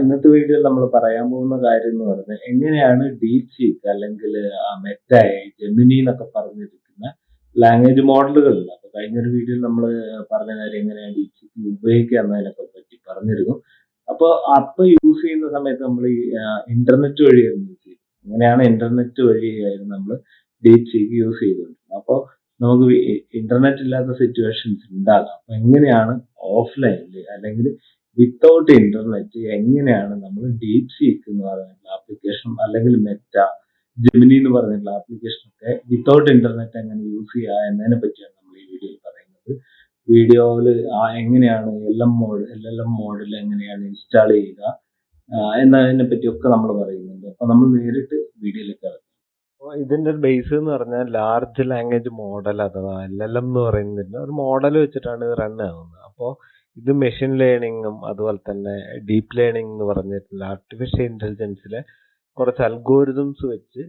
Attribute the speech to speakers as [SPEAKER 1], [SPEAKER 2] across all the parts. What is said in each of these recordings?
[SPEAKER 1] ഇന്നത്തെ വീഡിയോയിൽ നമ്മൾ പറയാൻ പോകുന്ന കാര്യം എന്ന് പറഞ്ഞാൽ എങ്ങനെയാണ് ഡീപ് സീക്ക് അല്ലെങ്കിൽ മെറ്റ ജെമിനി എന്നൊക്കെ പറഞ്ഞിരിക്കുന്ന ലാംഗ്വേജ് മോഡലുകളിൽ അപ്പൊ കഴിഞ്ഞൊരു വീഡിയോയിൽ നമ്മൾ പറഞ്ഞ കാര്യം എങ്ങനെയാണ് ഡീപ് സീക്ക് ഉപയോഗിക്കുക എന്നതിനൊക്കെ പറ്റി പറഞ്ഞിരുന്നു. അപ്പോൾ അപ്പൊ യൂസ് ചെയ്യുന്ന സമയത്ത് നമ്മൾ ഈ ഇന്റർനെറ്റ് വഴിയായിരുന്നു യൂസ് ചെയ്തത് അങ്ങനെയാണ് ഇന്റർനെറ്റ് വഴിയായിരുന്നു നമ്മൾ ഡീപ് സീക്ക് യൂസ് ചെയ്തുകൊണ്ടിരുന്നത്. അപ്പോൾ നമുക്ക് ഇന്റർനെറ്റ് ഇല്ലാത്ത സിറ്റുവേഷൻസ് ഉണ്ടാകാം. അപ്പൊ എങ്ങനെയാണ് ഓഫ്ലൈനിൽ അല്ലെങ്കിൽ വിത്തൗട്ട് ഇന്റർനെറ്റ് എങ്ങനെയാണ് നമ്മൾ ഡീപ് സീക്ക് എന്ന് പറയുന്ന ആപ്ലിക്കേഷൻ അല്ലെങ്കിൽ മെറ്റ ജെമിനി എന്ന് പറഞ്ഞിട്ടുള്ള ആപ്ലിക്കേഷൻ ഒക്കെ വിത്തൗട്ട് ഇന്റർനെറ്റ് എങ്ങനെ യൂസ് ചെയ്യുക എന്നതിനെ പറ്റിയാണ് നമ്മൾ ഈ വീഡിയോയിൽ പറയുന്നത്. വീഡിയോയിൽ ആ എങ്ങനെയാണ് L M mode L L M മോഡിൽ എങ്ങനെയാണ് ഇൻസ്റ്റാൾ ചെയ്യുക എന്നതിനെ പറ്റിയൊക്കെ നമ്മൾ പറയുന്നുണ്ട്. അപ്പൊ നമ്മൾ നേരിട്ട് വീഡിയോയിലേക്ക് ഇറങ്ങും.
[SPEAKER 2] ഇതിന്റെ ബേസ് എന്ന് പറഞ്ഞാൽ ലാർജ് ലാംഗ്വേജ് മോഡൽ അഥവാ എൽ എൽ എം എന്ന് പറയുന്നതിന്റെ ഒരു മോഡൽ വെച്ചിട്ടാണ് ഇത് റൺ ആവുന്നത്. അപ്പോൾ ഇത് മെഷീൻ ലേണിങ്ങും അതുപോലെ തന്നെ ഡീപ്പ് ലേണിംഗ് എന്ന് പറഞ്ഞിട്ടുള്ള ആർട്ടിഫിഷ്യൽ ഇന്റലിജൻസിലെ കുറച്ച് അൽഗോരിതംസ് വെച്ച്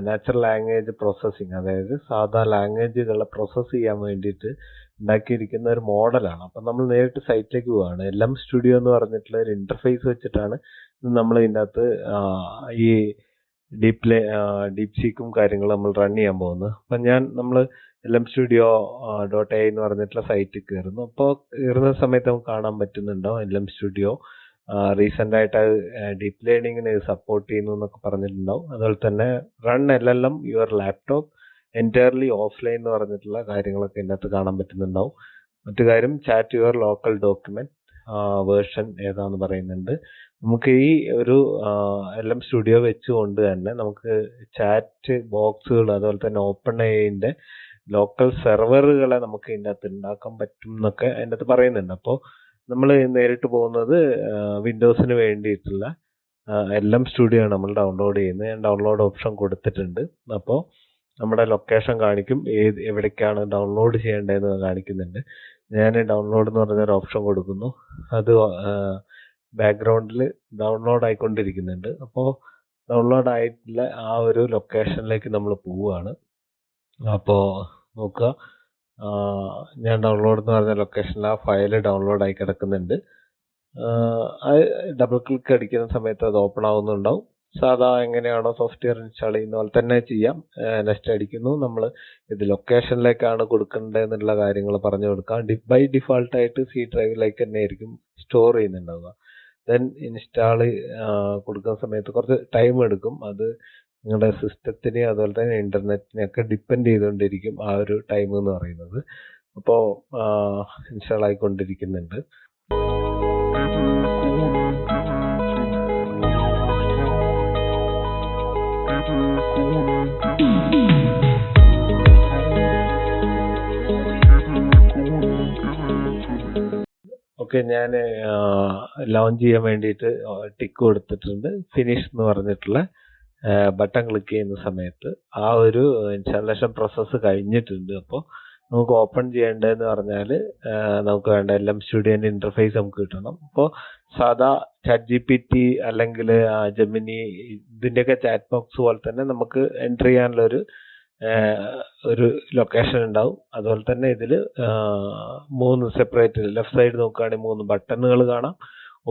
[SPEAKER 2] നാച്ചുറൽ ലാംഗ്വേജ് പ്രോസസ്സിങ് അതായത് സാധാ ലാംഗ്വേജുകളെ പ്രോസസ്സ് ചെയ്യാൻ വേണ്ടിയിട്ട് ഉണ്ടാക്കിയിരിക്കുന്ന ഒരു മോഡലാണ് അപ്പം നമ്മൾ നേരിട്ട് സൈറ്റിലേക്ക് പോവുകയാണ് എല്ലാം സ്റ്റുഡിയോ എന്ന് പറഞ്ഞിട്ടുള്ള ഒരു ഇന്റർഫേസ് വെച്ചിട്ടാണ് നമ്മൾ ഇതിന്റെ അകത്ത് ഈ ഡീപ് ലേ ഡീപ് സീക്കും കാര്യങ്ങളും നമ്മൾ റൺ ചെയ്യാൻ പോകുന്നത് അപ്പം ഞാൻ നമ്മൾ L M studio dot A എന്ന് പറഞ്ഞിട്ടുള്ള സൈറ്റിൽ കയറുന്നു. അപ്പോൾ കയറുന്ന സമയത്ത് നമുക്ക് കാണാൻ പറ്റുന്നുണ്ടോ എൽ എം സ്റ്റുഡിയോ റീസെന്റ് ആയിട്ട് ഡീപ് ലേണിങ്ങിന് സപ്പോർട്ട് ചെയ്യുന്നു എന്നൊക്കെ പറഞ്ഞിട്ടുണ്ടാവും. അതുപോലെ തന്നെ run L L M your laptop entirely offline എന്ന് പറഞ്ഞിട്ടുള്ള കാര്യങ്ങളൊക്കെ ഇതിനകത്ത് കാണാൻ പറ്റുന്നുണ്ടാവും. മറ്റു കാര്യം chat your local document version ഏതാന്ന് പറയുന്നുണ്ട്. നമുക്ക് ഈ ഒരു എൽ എം സ്റ്റുഡിയോ വെച്ചുകൊണ്ട് തന്നെ നമുക്ക് ചാറ്റ് ബോക്സുകൾ അതുപോലെ തന്നെ ഓപ്പൺ ഐന്റെ ലോക്കൽ സെർവറുകളെ നമുക്ക് ഇതിനകത്ത് ഉണ്ടാക്കാൻ പറ്റും എന്നൊക്കെ അതിന്റെ അകത്ത് പറയുന്നുണ്ട്. അപ്പോൾ നമ്മൾ നേരിട്ട് പോകുന്നത് വിൻഡോസിന് വേണ്ടിയിട്ടുള്ള എൽ എം സ്റ്റുഡിയോ ആണ് നമ്മൾ ഡൗൺലോഡ് ചെയ്യുന്നത്. ഞാൻ ഡൗൺലോഡ് ഓപ്ഷൻ കൊടുത്തിട്ടുണ്ട്. അപ്പോൾ നമ്മുടെ ലൊക്കേഷൻ കാണിക്കും ഏത് എവിടേക്കാണ് ഡൗൺലോഡ് ചെയ്യേണ്ടതെന്ന് കാണിക്കുന്നുണ്ട്. ഞാൻ ഡൗൺലോഡ് എന്ന് പറഞ്ഞൊരു ഓപ്ഷൻ കൊടുക്കുന്നു. അത് ബാക്ക്ഗ്രൗണ്ടിൽ ഡൗൺലോഡ് ആയിക്കൊണ്ടിരിക്കുന്നുണ്ട്. അപ്പോൾ ഡൗൺലോഡ് ആയിട്ടുള്ള ആ ഒരു ലൊക്കേഷനിലേക്ക് നമ്മൾ പോവുകയാണ്. അപ്പോൾ നോക്കുക. ഞാൻ ഡൗൺലോഡ് എന്ന് പറഞ്ഞ ലൊക്കേഷനിൽ ആ ഫയൽ ഡൗൺലോഡ് ആയി കിടക്കുന്നുണ്ട്. ഡബിൾ ക്ലിക്ക് അടിക്കുന്ന സമയത്ത് അത് ഓപ്പൺ ആവുന്നുണ്ടാവും. സാധാ എങ്ങനെയാണോ സോഫ്റ്റ്വെയർ ഇൻസ്റ്റാൾ ചെയ്യുന്ന പോലെ തന്നെ ചെയ്യാം. നെക്സ്റ്റ് അടിക്കുന്നു. നമ്മൾ ഇത് ലൊക്കേഷനിലേക്കാണ് കൊടുക്കേണ്ടതെന്നുള്ള കാര്യങ്ങൾ പറഞ്ഞു കൊടുക്കാം ബൈ ഡിഫോൾട്ടായിട്ട് സി ഡ്രൈവിലേക്ക് തന്നെ ആയിരിക്കും സ്റ്റോർ ചെയ്യുന്നുണ്ടാവുക. ദെൻ ഇൻസ്റ്റാൾ കൊടുക്കുന്ന സമയത്ത് കുറച്ച് ടൈം എടുക്കും. അത് നിങ്ങളുടെ സിസ്റ്റത്തിനെ അതുപോലെ തന്നെ ഇന്റർനെറ്റിനെ ഒക്കെ ഡിപ്പെൻഡ് ചെയ്തുകൊണ്ടിരിക്കും ആ ഒരു ടൈം എന്ന് പറയുന്നത്. അപ്പോൾ ഇൻസ്റ്റാൾ ആയിക്കൊണ്ടിരിക്കുന്നുണ്ട്. ഓക്കെ ഞാൻ ലോഞ്ച് ചെയ്യാൻ വേണ്ടിയിട്ട് ടിക്ക് കൊടുത്തിട്ടുണ്ട്. ഫിനിഷ് എന്ന് പറഞ്ഞിട്ടുള്ള ബട്ടൺ ക്ലിക്ക് ചെയ്യുന്ന സമയത്ത് ആ ഒരു ഇൻസ്റ്റാളേഷൻ പ്രോസസ്സ് കഴിഞ്ഞിട്ടുണ്ട്. അപ്പോൾ നമുക്ക് ഓപ്പൺ ചെയ്യേണ്ടതെന്ന് പറഞ്ഞാൽ നമുക്ക് വേണ്ട എല്ലാം സ്റ്റുഡിയോന്റെ ഇന്റർഫേസ് നമുക്ക് കിട്ടണം. അപ്പോൾ സാധാ ചാറ്റ് ജി പി ടി അല്ലെങ്കിൽ ജെമിനി ഇതിന്റെയൊക്കെ ചാറ്റ് ബോക്സ് പോലെ തന്നെ നമുക്ക് എന്റർ ചെയ്യാനുള്ള ഒരു ഒരു ലൊക്കേഷൻ ഉണ്ടാവും. അതുപോലെ തന്നെ ഇതിൽ മൂന്ന് സെപ്പറേറ്റ് ലെഫ്റ്റ് സൈഡ് നോക്കുകയാണെങ്കിൽ മൂന്ന് ബട്ടണുകൾ കാണാം.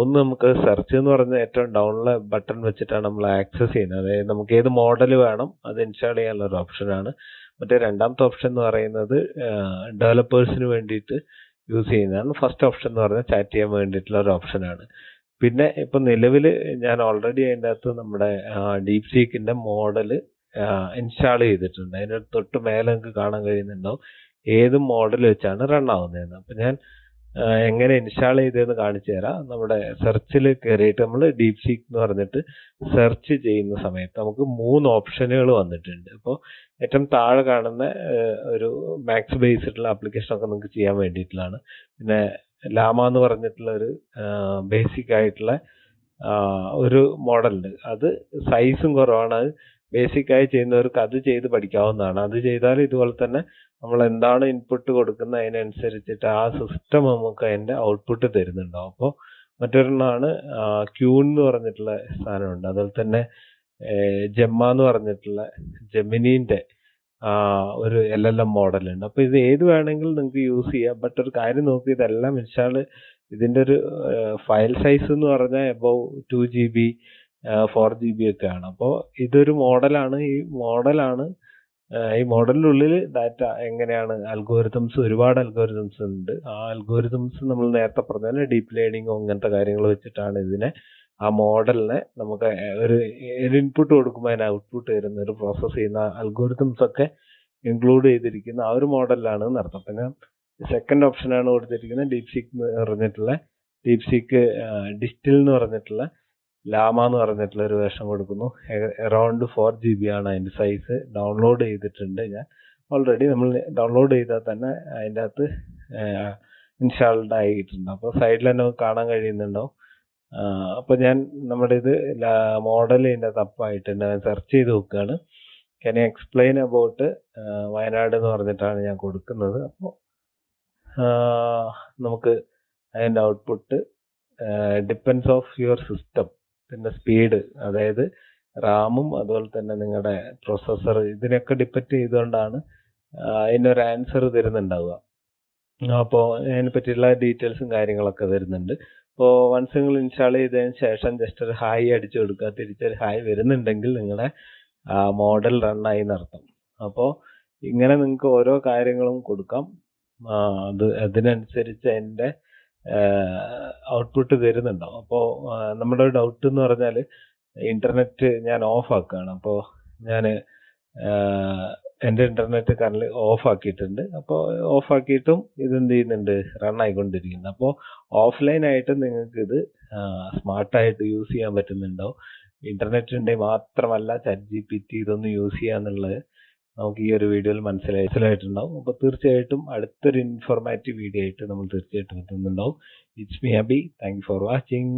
[SPEAKER 2] ഒന്ന് നമുക്ക് സെർച്ച് എന്ന് പറഞ്ഞ ഏറ്റവും ഡൗണിലെ ബട്ടൺ വെച്ചിട്ടാണ് നമ്മൾ ആക്സസ് ചെയ്യുന്നത്. അതായത് നമുക്ക് ഏത് മോഡൽ വേണം അത് ഇൻസ്റ്റാൾ ചെയ്യാനുള്ള ഒരു ഓപ്ഷനാണ് മറ്റേ രണ്ടാമത്തെ ഓപ്ഷൻ എന്ന് പറയുന്നത് ഡെവലപ്പേഴ്സിന് വേണ്ടിയിട്ട് യൂസ് ചെയ്യുന്നതാണ്. ഫസ്റ്റ് ഓപ്ഷൻ എന്ന് പറഞ്ഞാൽ ചാറ്റ് ചെയ്യാൻ വേണ്ടിയിട്ടുള്ള ഒരു ഓപ്ഷനാണ് പിന്നെ ഇപ്പം നിലവിൽ ഞാൻ ഓൾറെഡി അതിന്റെ അകത്ത് നമ്മുടെ ഡീപ് സീക്കിന്റെ മോഡൽ ഇൻസ്റ്റാൾ ചെയ്തിട്ടുണ്ട്. അതിന് തൊട്ട് മേലെ നിങ്ങൾക്ക് കാണാൻ കഴിയുന്നുണ്ടാവും ഏത് മോഡൽ വെച്ചാണ് റൺ ആവുന്നതെന്ന്. അപ്പൊ ഞാൻ എങ്ങനെ ഇൻസ്റ്റാൾ ചെയ്തതെന്ന് കാണിച്ചു തരാം. നമ്മുടെ സെർച്ചിൽ കയറിയിട്ട് നമ്മൾ ഡീപ് സീക്ക് എന്ന് പറഞ്ഞിട്ട് സെർച്ച് ചെയ്യുന്ന സമയത്ത് നമുക്ക് മൂന്ന് ഓപ്ഷനുകൾ വന്നിട്ടുണ്ട്. അപ്പോൾ ഏറ്റവും താഴെ കാണുന്ന ഒരു മാക്സ് ബേസ്ഡുള്ള ആപ്ലിക്കേഷൻ ഒക്കെ നിങ്ങൾക്ക് ചെയ്യാൻ വേണ്ടിയിട്ടുള്ളതാണ്. പിന്നെ ലാമ എന്ന് പറഞ്ഞിട്ടുള്ള ഒരു ബേസിക് ആയിട്ടുള്ള ഒരു മോഡലുണ്ട് അത് സൈസും കുറവാണ്. അത് ബേസിക് ആയി ചെയ്യുന്നവർക്ക് അത് ചെയ്ത് പഠിക്കാവുന്നതാണ്. അത് ചെയ്താൽ ഇതുപോലെ തന്നെ നമ്മൾ എന്താണ് ഇൻപുട്ട് കൊടുക്കുന്നത് അതിനനുസരിച്ചിട്ട് ആ സിസ്റ്റം നമുക്ക് അതിന്റെ ഔട്ട്പുട്ട് തരുന്നുണ്ടാവും. അപ്പോൾ മറ്റൊരെണ്ണമാണ് ക്യൂൺ എന്ന് പറഞ്ഞിട്ടുള്ള സാധനമുണ്ട്. അതുപോലെ തന്നെ ജെമ്മ എന്ന് പറഞ്ഞിട്ടുള്ള ജെമിനീന്റെ ഒരു എൽ എൽ എം മോഡൽ ഉണ്ട് അപ്പൊ ഇത് ഏത് വേണമെങ്കിലും നിങ്ങൾക്ക് യൂസ് ചെയ്യാം. ബട്ട് ഒരു കാര്യം നോക്കി ഇതെല്ലാം വെച്ചാൽ ഇതിന്റെ ഒരു ഫയൽ സൈസ് എന്ന് പറഞ്ഞാൽ above two G B four G B ഒക്കെ ആണ്. അപ്പോൾ ഇതൊരു മോഡലാണ് ഈ മോഡലാണ് ഈ മോഡലിനുള്ളിൽ ഡാറ്റ എങ്ങനെയാണ്? അൽഗോരിതംസ് ഒരുപാട് അൽഗോരിതംസ് ഉണ്ട്. ആ അൽഗോരിതംസ് നമ്മൾ നേരത്തെ പറഞ്ഞ ഡീപ്പ് ലേണിംഗോ അങ്ങനത്തെ കാര്യങ്ങൾ വെച്ചിട്ടാണ് ഇതിനെ ആ മോഡലിനെ നമുക്ക് ഒരു ഒരു ഇൻപുട്ട് കൊടുക്കുമ്പോൾ അതിന് ഔട്ട്പുട്ട് തരുന്ന ഒരു പ്രോസസ്സ് ചെയ്യുന്ന അൽഗോരിതംസ് ഒക്കെ ഇൻക്ലൂഡ് ചെയ്തിരിക്കുന്ന ആ ഒരു മോഡലിലാണ് നടത്തുന്നത് പിന്നെ സെക്കൻഡ് ഓപ്ഷനാണ് കൊടുത്തിരിക്കുന്നത് ഡീപ് സീക്ക് എന്ന് പറഞ്ഞിട്ടുള്ള ഡീപ് സീക്ക് ഡിസ്റ്റിൽ എന്ന് പറഞ്ഞിട്ടുള്ള ലാമ എന്ന് പറഞ്ഞിട്ടുള്ള ഒരു വേഷം കൊടുക്കുന്നു. അറൗണ്ട് ഫോർ ജി ബി ആണ് അതിന്റെ സൈസ് ഡൗൺലോഡ് ചെയ്തിട്ടുണ്ട് ഞാൻ. ഓൾറെഡി നമ്മൾ ഡൗൺലോഡ് ചെയ്താൽ തന്നെ അതിന്റെ അകത്ത് ഇൻസ്റ്റാൾഡ് ആയിട്ടുണ്ട്. അപ്പോൾ സൈഡിൽ തന്നെ കാണാൻ കഴിയുന്നുണ്ടാവും അപ്പോൾ ഞാൻ നമ്മുടെ ഇത് മോഡൽ ഇതിന്റെ തപ്പായിട്ടുണ്ട് സെർച്ച് ചെയ്ത് നോക്കുകയാണ്. Can I explain about Wayanad എന്ന് പറഞ്ഞിട്ടാണ് ഞാൻ കൊടുക്കുന്നത്. അപ്പോൾ നമുക്ക് അതിന്റെ output depends of your system പിന്നെ സ്പീഡ് അതായത് റാമും അതുപോലെ തന്നെ നിങ്ങളുടെ പ്രൊസസ്സർ ഇതിനൊക്കെ ഡിപ്പെൻഡ് ചെയ്തുകൊണ്ടാണ് അതിനൊരു ആൻസർ തരുന്നുണ്ടാവുക. അപ്പോൾ അതിനെ പറ്റിയുള്ള ഡീറ്റെയിൽസും കാര്യങ്ങളൊക്കെ തരുന്നുണ്ട്. അപ്പോൾ വൺസ് നിങ്ങൾ ഇൻസ്റ്റാൾ ചെയ്തതിന് ശേഷം ജസ്റ്റ് ഒരു ഹായ് അടിച്ചു കൊടുക്കുക. തിരിച്ചൊരു ഹായ് വരുന്നുണ്ടെങ്കിൽ നിങ്ങളുടെ മോഡൽ റണ്ണായി നടത്തും. അപ്പോൾ ഇങ്ങനെ നിങ്ങൾക്ക് ഓരോ കാര്യങ്ങളും കൊടുക്കാം. അത് അതിനനുസരിച്ച് അതിന്റെ ഔട്ട്പുട്ട് തരുന്നുണ്ടാവും. അപ്പോൾ നമ്മുടെ ഡൗട്ട് എന്ന് പറഞ്ഞാൽ ഇന്റർനെറ്റ് ഞാൻ ഓഫ് ആക്കുകയാണ്. അപ്പോൾ ഞാൻ എന്റെ ഇന്റർനെറ്റ് കറണ്ട് ഓഫ് ആക്കിയിട്ടുണ്ട്. അപ്പോൾ ഓഫ് ആക്കിയിട്ടും ഇത് എന്ത് ചെയ്യുന്നുണ്ട്? റൺ ആയിക്കൊണ്ടിരിക്കുന്നു. അപ്പോൾ ഓഫ്ലൈൻ ആയിട്ട് നിങ്ങൾക്ക് ഇത് സ്മാർട്ടായിട്ട് യൂസ് ചെയ്യാൻ പറ്റുന്നുണ്ടോ ഇന്റർനെറ്റ് ഉണ്ടെങ്കിൽ മാത്രമല്ല ചാറ്റ് ജി പി ടി ഇതൊന്നും യൂസ് ചെയ്യാന്നുള്ളത് നമുക്ക് ഈ ഒരു വീഡിയോയിൽ മനസ്സിലായി മനസ്സിലായിട്ടുണ്ടാവും. അപ്പോൾ തീർച്ചയായിട്ടും അടുത്തൊരു ഇൻഫോർമാറ്റീവ് വീഡിയോ ആയിട്ട് നമ്മൾ തീർച്ചയായിട്ടും എത്തുന്നുണ്ടാവും. It's me Habi thank for watching